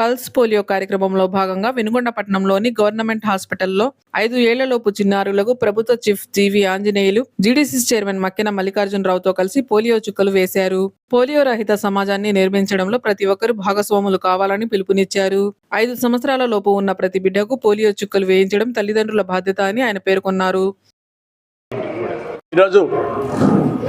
Pulse polio కార్యక్రమంలో భాగంగా వినుగొండపట్నంలోని government హాస్పిటల్లో ఐదు ఏళ్ళలోపు చిన్నారులకు ప్రభుత్వ chief G V Anjaneyulu GDC chairman Makkena మల్లికార్జునరావుతో కలిసి పోలియో చుక్కలు వేశారు. పోలియో రహిత సమాజాన్ని నిర్మించడంలో ప్రతి ఒక్కరూ భాగస్వాములు కావాలని పిలుపునిచ్చారు. ఐదు సంవత్సరాల లోపు ఉన్న ప్రతి బిడ్డకు పోలియో చుక్కలు వేయించడం తల్లిదండ్రుల బాధ్యత అని ఆయన పేర్కొన్నారు. ఈరోజు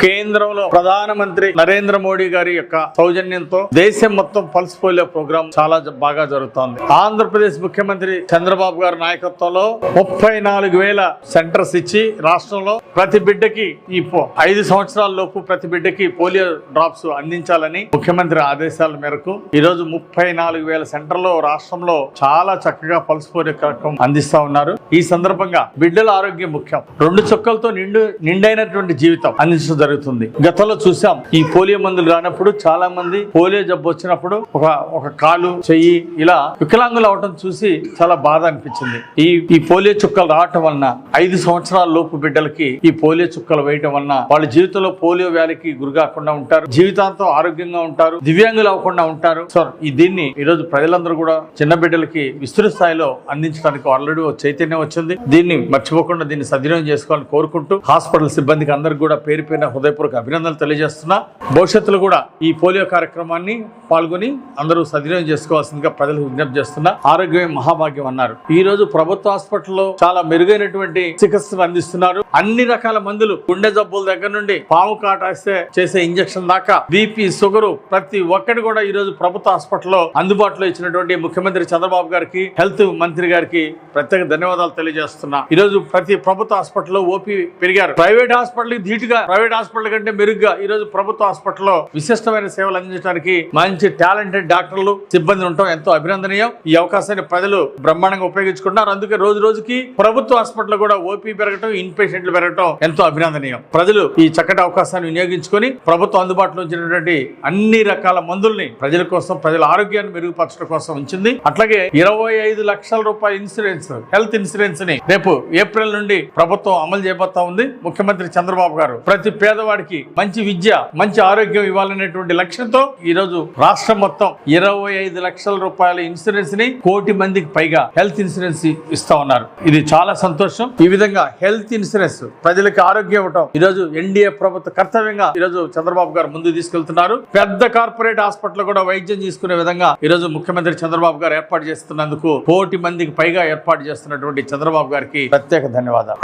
కేంద్రంలో ప్రధానమంత్రి నరేంద్ర మోడీ గారి యొక్క సౌజన్యంతో దేశం మొత్తం పల్స్ పోలియో ప్రోగ్రాం చాలా బాగా జరుగుతోంది. ఆంధ్రప్రదేశ్ ముఖ్యమంత్రి చంద్రబాబు గారి నాయకత్వంలో ముప్పై నాలుగు వేల సెంటర్స్ ఇచ్చి రాష్ట్రంలో ప్రతి బిడ్డకి ఈ ఐదు సంవత్సరాల లోపు ప్రతి బిడ్డకి పోలియో డ్రాప్స్ అందించాలని ముఖ్యమంత్రి ఆదేశాల మేరకు ఈ రోజు ముప్పై నాలుగు వేల సెంటర్లో రాష్ట్రంలో చాలా చక్కగా పల్స్ పోలియో కార్యక్రమం అందిస్తా ఉన్నారు. ఈ సందర్భంగా బిడ్డల ఆరోగ్యం ముఖ్యం. రెండు చుక్కలతో నిండు నిండైనటువంటి జీవితం అందించడం జరుగుతుంది. గతంలో చూసాం ఈ పోలియో మందులు రానప్పుడు చాలా మంది పోలియో జబ్బు వచ్చినప్పుడు ఒక ఒక కాలు చెయ్యి ఇలా వికలాంగులు అవటం చూసి చాలా బాధ అనిపించింది. ఈ ఈ పోలియో చుక్కలు రావటం వలన ఐదు సంవత్సరాల లోపు బిడ్డలకి ఈ పోలియో చుక్కలు వేయటం వలన వాళ్ళ జీవితంలో పోలియో వ్యాధికి గురి కాకుండా ఉంటారు జీవితాంతం ఆరోగ్యంగా ఉంటారు దివ్యాంగులు అవ్వకుండా ఉంటారు. సో ఈ దీన్ని ఈ రోజు ప్రజలందరూ కూడా చిన్న బిడ్డలకి విస్తృత స్థాయిలో అందించడానికి ఆల్రెడీ ఓ చైతన్యం వచ్చింది. దీన్ని మర్చిపోకుండా దీన్ని సద్వినియోగం చేసుకోవాలని కోరుకుంటూ హాస్పిటల్ సిబ్బందికి అందరికి కూడా పేరు పేరున హృదయపూర్వక అభినందనలు తెలియజేస్తున్నా. భవిష్యత్తులో కూడా ఈ పోలియో కార్యక్రమాన్ని పాల్గొని అందరూ సద్వినియోగం చేసుకోవాల్సిందిగా ప్రజలకు విజ్ఞప్తి చేస్తున్నా. ఆరోగ్యమే మహాభాగ్యం అన్నారు. ఈ రోజు ప్రభుత్వ హాస్పిటల్లో చాలా మెరుగైనటువంటి చికిత్సలు అందిస్తున్నారు. అన్ని రకాల మందులు గుండె జబ్బుల దగ్గర నుండి పాము కాటాస్తే చేసే ఇంజక్షన్ దాకా బీపీ షుగర్ ప్రతి ఒక్కటి కూడా ఈ రోజు ప్రభుత్వ హాస్పిటల్లో అందుబాటులో ఇచ్చినటువంటి ముఖ్యమంత్రి చంద్రబాబు గారికి హెల్త్ మంత్రి గారికి ప్రత్యేక ధన్యవాదాలు తెలియజేస్తున్నా. ఈ రోజు ప్రతి ప్రభుత్వ హాస్పిటల్లో ఓపీ పెరిగారు. ప్రైవేట్ హాస్పిటల్ ధీటుగా ప్రైవేట్ హాస్పిటల్ కంటే మెరుగ్గా ఈ రోజు ప్రభుత్వ హాస్పిటల్లో విశిష్టమైన సేవలు అందించడానికి మంచి టాలెంటెడ్ డాక్టర్లు సిబ్బంది ఉండటం ఎంతో అభినందనీయం. ఈ అవకాశాన్ని ప్రజలు బ్రహ్మాండంగా ఉపయోగించుకుంటున్నారు. అందుకే రోజు రోజుకి ప్రభుత్వ హాస్పిటల్ కూడా ఓపీ పెరగటం ఇన్ పేషెంట్లు పెరగటం ఎంతో అభినందనీయం. ప్రజలు ఈ చక్కటి అవకాశాన్ని వినియోగించుకొని ప్రభుత్వం అందుబాటులో ఉంచినటువంటి అన్ని రకాల మందుల్ని ప్రజల కోసం ప్రజల ఆరోగ్యాన్ని మెరుగుపరచడం కోసం ఉంచింది. అట్లాగే ఇరవై ఐదు లక్షల రూపాయల ఇన్సూరెన్స్ హెల్త్ ఇన్సూరెన్స్ని రేపు ఏప్రిల్ నుండి ప్రభుత్వం అమలు చేయబోతా ఉంది. ముఖ్యమంత్రి చంద్రబాబు గారు ప్రతి పేదవాడికి మంచి విద్య మంచి ఆరోగ్యం ఇవ్వాలనేటువంటి లక్ష్యంతో ఈ రోజు రాష్ట్రం మొత్తం ఇరవై ఐదు లక్షల రూపాయల ఇన్సూరెన్స్ని కోటి మందికి పైగా హెల్త్ ఇన్సూరెన్స్ ఇస్తా ఉన్నారు. ఇది చాలా సంతోషం. ఈ విధంగా హెల్త్ ఇన్సూరెన్స్ ప్రజలకు ఆరోగ్యం ఇవ్వటం ఈరోజు ఎన్డీఏ ప్రభుత్వ కర్తవ్యంగా ఈరోజు చంద్రబాబు గారు ముందు తీసుకెళ్తున్నారు. పెద్ద కార్పొరేట్ హాస్పిటల్ కూడా వైద్యం తీసుకునే విధంగా ఈరోజు ముఖ్యమంత్రి చంద్రబాబు గారు ఏర్పాటు చేస్తున్నందుకు కోటి మందికి పైగా ఏర్పాటు చేస్తున్నటువంటి చంద్రబాబు గారికి ప్రత్యేక ధన్యవాదాలు.